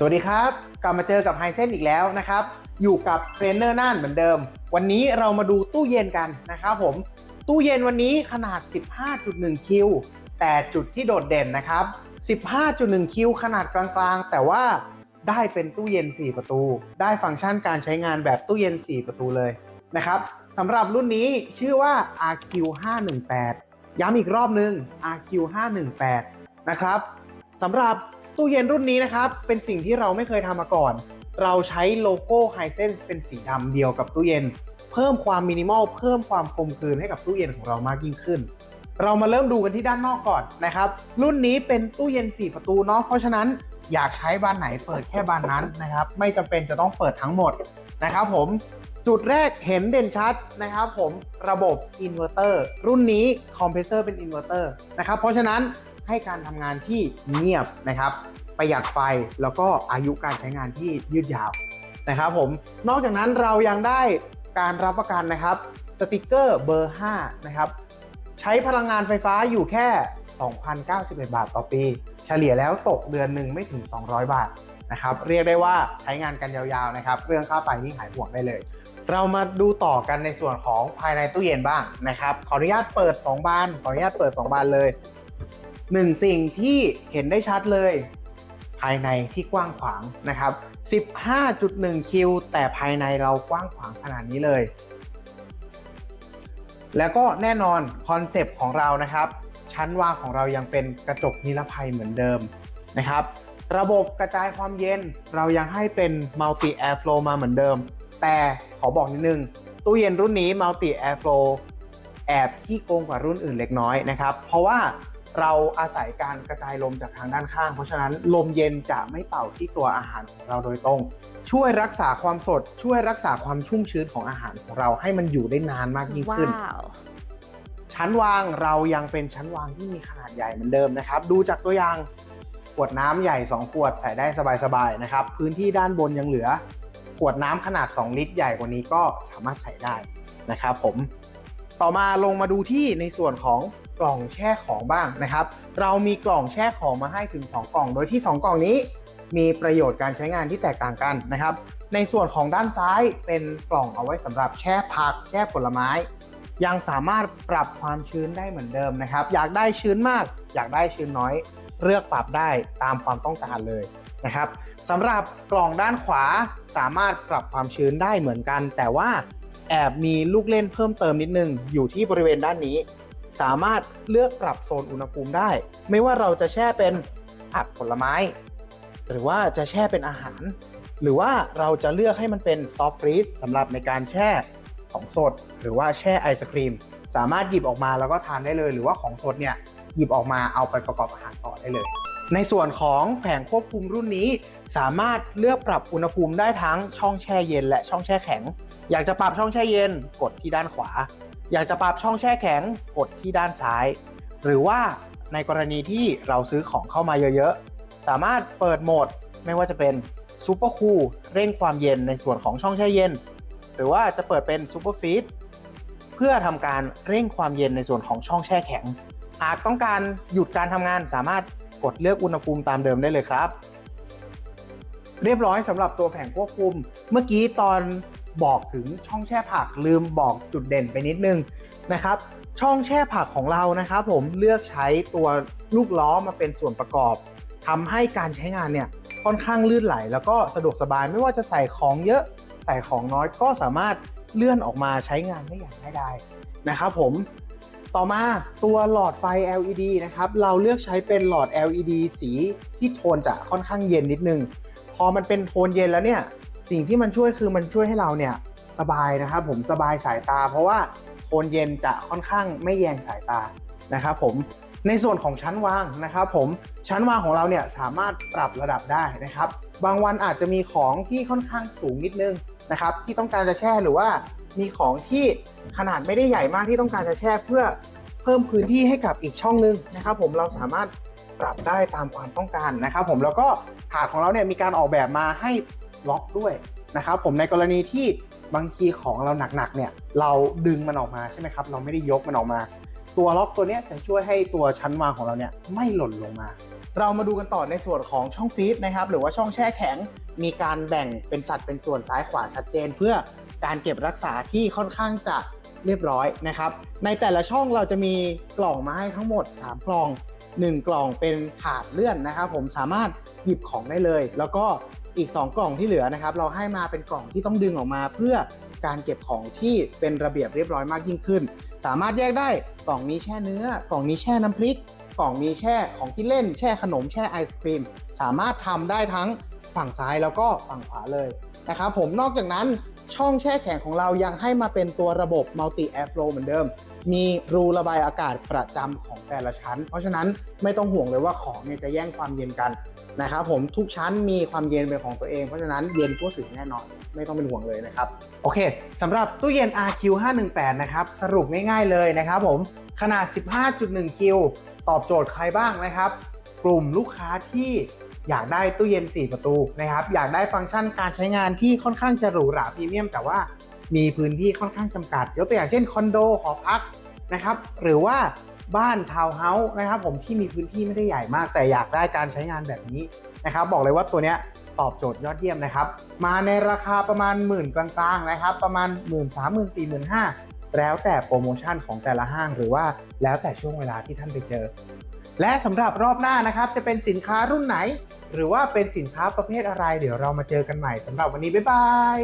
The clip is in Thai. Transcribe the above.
สวัสดีครับ กลับมาเจอกับไฮเซนอีกแล้วนะครับ อยู่กับเทรนเนอร์น่านเหมือนเดิม วันนี้เรามาดูตู้เย็นกันนะครับผม ตู้เย็นวันนี้ขนาด 15.1 คิว แต่จุดที่โดดเด่นนะครับ 15.1 คิวขนาดกลางๆ แต่ว่าได้เป็นตู้เย็น 4 ประตู ได้ฟังก์ชันการใช้งานแบบตู้เย็น 4 ประตูเลยนะครับสำหรับรุ่นนี้ชื่อว่า RQ518 ย้ำอีกรอบนึง RQ518 นะครับสำหรับ ตู้เย็นรุ่นนี้นะครับ เป็นสิ่งที่เราไม่เคยทำมาก่อน เราใช้โลโก้ h i s e n s เป็นสีดำเดียวกับตู้เย็น เพิ่มความมินิมอลเพิ่มความกลมกลืนให้กับตู้เย็นของเรามากยิ่งขึ้น เรามาเริ่มดูกันที่ด้านนอกก่อนนะครับ รุ่นนี้เป็นตู้เย็น 4 ประตูเนาะเพราะฉะนั้นอยากใช้บานไหนเปิดแค่บานนั้นนะครับ ไม่จำเป็นจะต้องเปิดทั้งหมดนะครับผมจุดแรกเห็นเด่นชัดนะครับผมระบบอินเวอร์เตอร์รุ่นนี้คอมเพรสเซอร์เป็นอินเวอร์เตอร์นะครับเพราะฉะนั้น ให้การทำงานที่เงียบนะครับ ประหยัดไฟแล้วก็อายุการใช้งานที่ยืดยาวนะครับผมนอกจากนั้นเรายังได้การรับประกันนะครับสติกเกอร์เบอร์ 5 นะครับ ใช้พลังงานไฟฟ้าอยู่แค่ 2,091 บาทต่อปี เฉลี่ยแล้วตกเดือนหนึ่งไม่ถึง 200 บาทนะครับ เรียกได้ว่าใช้งานกันยาวๆนะครับ เรื่องค่าไฟนี่หายห่วงได้เลย เรามาดูต่อกันในส่วนของภายในตู้เย็นบ้างนะครับ ขออนุญาตเปิด 2 บาน ขออนุญาตเปิด 2 บานเลย หนึ่งสิ่งที่เห็นได้ชัดเลย ภายในที่กว้างขวางนะครับ 15.1 คิว แต่ภายในเรากว้างขวางขนาดนี้เลย แล้วก็แน่นอนคอนเซปต์ของเรานะครับ ชั้นวางของเรายังเป็นกระจกนิรภัยเหมือนเดิมนะครับ ระบบกระจายความเย็นเรายังให้เป็น Multi Airflow มาเหมือนเดิม แต่ขอบอกนิดนึง ตู้เย็นรุ่นนี้ Multi Airflow แอบที่โกงกว่ารุ่นอื่นเล็กน้อยนะครับ เพราะว่า เราอาศัยการกระจายลมจากทางด้านข้าง เพราะฉะนั้นลมเย็นจะไม่เป่าที่ตัวอาหารของเราโดยตรง ช่วยรักษาความสด ช่วยรักษาความชุ่มชื้นของอาหารของเราให้มันอยู่ได้นานมากยิ่งขึ้น ว้าว ชั้นวางเรายังเป็นชั้นวางที่มีขนาดใหญ่เหมือนเดิมนะครับ ดูจากตัวอย่างขวดน้ำใหญ่ 2 ขวดใส่ได้สบายๆนะครับ พื้นที่ด้านบนยังเหลือ ขวดน้ำขนาด 2 ลิตรใหญ่กว่านี้ก็สามารถใส่ได้นะครับผมต่อมาลงมาดูที่ในส่วนของ กล่องแช่ของบ้างนะครับ เรามีกล่องแช่ของมาให้ถึง 2 กล่อง โดยที่ 2 กล่องนี้ มีประโยชน์การใช้งานที่แตกต่างกันนะครับ ในส่วนของด้านซ้ายเป็นกล่องเอาไว้สำหรับแช่ผักแช่ผลไม้ ยังสามารถปรับความชื้นได้เหมือนเดิมนะครับ อยากได้ชื้นมาก อยากได้ชื้นน้อย เลือกปรับได้ตามความต้องการเลยนะครับสำหรับกล่องด้านขวาสามารถปรับความชื้นได้เหมือนกัน แต่ว่าแอบมีลูกเล่นเพิ่มเติมนิดนึงอยู่ที่บริเวณด้านนี้ สามารถเลือกปรับโซนอุณหภูมิได้ ไม่ว่าเราจะแช่เป็นผักผลไม้ หรือว่าจะแช่เป็นอาหาร หรือว่าเราจะเลือกให้มันเป็นซอฟต์ฟรีซสำหรับในการแช่ของสด หรือว่าแช่ไอศครีม สามารถหยิบออกมาแล้วก็ทานได้เลย หรือว่าของสดเนี่ยหยิบออกมาเอาไปประกอบอาหารต่อได้เลย ในส่วนของแผงควบคุมรุ่นนี้ สามารถเลือกปรับอุณหภูมิได้ทั้งช่องแช่เย็น และช่องแช่แข็ง อยากจะปรับช่องแช่เย็นกดที่ด้านขวา อยากจะปรับช่องแช่แข็งกดที่ด้านซ้าย หรือว่าในกรณีที่เราซื้อของเข้ามาเยอะๆ สามารถเปิดโหมดไม่ว่าจะเป็นซูเปอร์คูลเร่งความเย็นในส่วนของช่องแช่เย็น หรือว่าจะเปิดเป็นซูเปอร์ฟีดเพื่อทำการเร่งความเย็นในส่วนของช่องแช่แข็ง หากต้องการหยุดการทำงานสามารถกดเลือกอุณหภูมิตามเดิมได้เลยครับ เรียบร้อยสำหรับตัวแผงควบคุม เมื่อกี้ตอน บอกถึงช่องแช่ผักลืมบอกจุดเด่นไปนิดนึงนะครับ ช่องแช่ผักของเรานะครับ ผมเลือกใช้ตัวลูกล้อมาเป็นส่วนประกอบทำให้การใช้งานเนี่ยค่อนข้างลื่นไหล แล้วก็สะดวกสบายไม่ว่าจะใส่ของเยอะใส่ของน้อยก็สามารถเลื่อนออกมาใช้งานได้อย่างง่ายดายนะครับผมต่อมาตัวหลอดไฟ LED นะครับ เราเลือกใช้เป็นหลอด LED สีที่โทนจะค่อนข้างเย็นนิดนึง พอมันเป็นโทนเย็นแล้วเนี่ย สิ่งที่มันช่วยคือมันช่วยให้เราเนี่ยสบายนะครับผมสบายสายตา เพราะว่าโทนเย็นจะค่อนข้างไม่แยงสายตานะครับผมในส่วนของชั้นวางนะครับผมชั้นวางของเราเนี่ยสามารถปรับระดับได้นะครับ บางวันอาจจะมีของที่ค่อนข้างสูงนิดนึงนะครับที่ต้องการจะแช่หรือว่ามีของที่ขนาดไม่ได้ใหญ่มากที่ต้องการจะแช่เพื่อเพิ่มพื้นที่ให้กับอีกช่องนึงนะครับ ผมเราสามารถปรับได้ตามความต้องการนะครับ ผมแล้วก็ถาดของเราเนี่ยมีการออกแบบมาให้ ล็อกด้วยนะครับผมในกรณีที่บางทีของเราหนักๆเนี่ยเราดึงมันออกมาใช่ไหมครับเราไม่ได้ยกมันออกมา ตัวล็อกตัวนี้จะช่วยให้ตัวชั้นวางของเราเนี่ยไม่หล่นลงมา เรามาดูกันต่อในส่วนของช่องฟีดนะครับหรือว่าช่องแช่แข็งมีการแบ่งเป็นสัดเป็นส่วนซ้ายขวาชัดเจน เพื่อการเก็บรักษาที่ค่อนข้างจะเรียบร้อยนะครับ ในแต่ละช่องเราจะมีกล่องมาให้ทั้งหมด 3 กล่อง 1 กล่องเป็นถาดเลื่อนนะครับ ผมสามารถหยิบของได้เลย แล้วก็ อีก 2 กล่องที่เหลือนะครับ เราให้มาเป็นกล่องที่ต้องดึงออกมาเพื่อการเก็บของที่เป็นระเบียบเรียบร้อยมากยิ่งขึ้น สามารถแยกได้กล่องนี้แช่เนื้อ กล่องนี้แช่น้ำพริก กล่องนี้แช่ของกินเล่น แช่ขนมแช่ไอศครีม สามารถทำได้ทั้งฝั่งซ้ายแล้วก็ฝั่งขวาเลยนะครับผมนอกจากนั้นช่องแช่แข็งของเรายังให้มาเป็นตัวระบบ Multi Air Flow เหมือนเดิม มีรูระบายอากาศประจำของแต่ละชั้น เพราะฉะนั้นไม่ต้องห่วงเลยว่าของเนี่ยจะแย่งความเย็นกัน นะครับผมทุกชั้นมีความเย็นเป็นของตัวเอง เพราะฉะนั้นเย็นทั่วถึงแน่นอน ไม่ต้องเป็นห่วงเลยนะครับ โอเคสำหรับตู้เย็น RQ518 นะครับ สรุปง่ายๆเลยนะครับผมขนาด 15.1 คิว ตอบโจทย์ใครบ้างนะครับ กลุ่มลูกค้าที่อยากได้ตู้เย็น 4 ประตูนะครับ อยากได้ฟังก์ชันการใช้งานที่ค่อนข้างจะหรูหราพรีเมียม แต่ว่ามีพื้นที่ค่อนข้างจำกัดยกตัวอย่างเช่นคอนโดหอพักนะครับ หรือว่า บ้านทาวน์เฮาส์นะครับผมที่มีพื้นที่ไม่ได้ใหญ่มาก แต่อยากได้การใช้งานแบบนี้นะครับบอกเลยว่าตัวเนี้ยตอบโจทย์ยอดเยี่ยมนะครับ มาในราคาประมาณหมื่นกลางๆนะครับ ประมาณ 1 3 0 0 0 0 4 5 0 0 0แล้วแต่โปรโมชั่นของแต่ละห้างหรือว่าแล้วแต่ช่วงเวลาที่ท่านไปเจอ และสำหรับรอบหน้านะครับจะเป็นสินค้ารุ่นไหน หรือว่าเป็นสินค้าประเภทอะไร เดี๋ยวเรามาเจอกันใหม่สำหรับวันนี้บ๊ายบาย